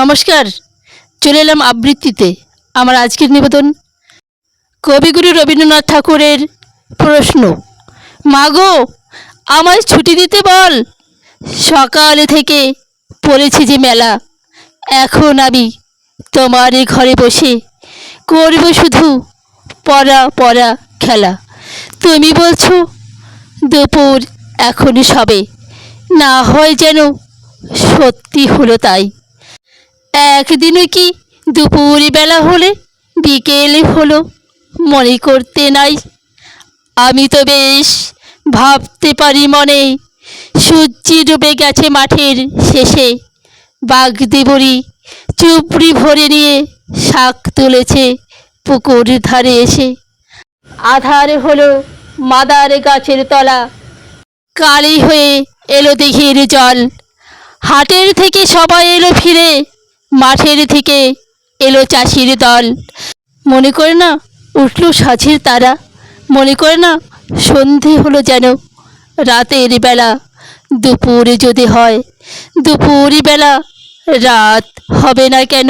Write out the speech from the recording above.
নমস্কার, চলে এলাম আবৃত্তিতে। আমার আজকের নিবেদন, কবিগুরু রবীন্দ্রনাথ ঠাকুরের প্রশ্ন, মাগো, আমায় ছুটি দিতে বল। সকালে থেকে পড়েছি যে মেলা, এখন আমি তোমার ঘরে বসে করব শুধু পড়া পড়া খেলা। তুমি বলছো, দুপুর এখনই সবে, না হয় যেন সত্যি হলো তাই। একদিনও কি দুপুর বেলা হলে বিকেল হলো? মনে করতে নাই। আমি তো বেশ ভাবতে পারি মনে। সূর্যি ডুবে গেছে মাঠের শেষে। বাগদেবরি চুপড়ি ভরে নিয়ে শাক তুলেছে পুকুর ধারে এসে। আধার হলো মাদার গাছের তলা। কালি হয়ে এলো দিঘির জল। হাটের থেকে সবাই এলো ফিরে। মাঠের থেকে এলো চাষির দল। মনে করে না উঠল সাঁচির তারা। মনে করে না সন্ধে হলো যেন রাতের বেলা। দুপুরে যদি হয় দুপুর বেলা। রাত হবে না কেন?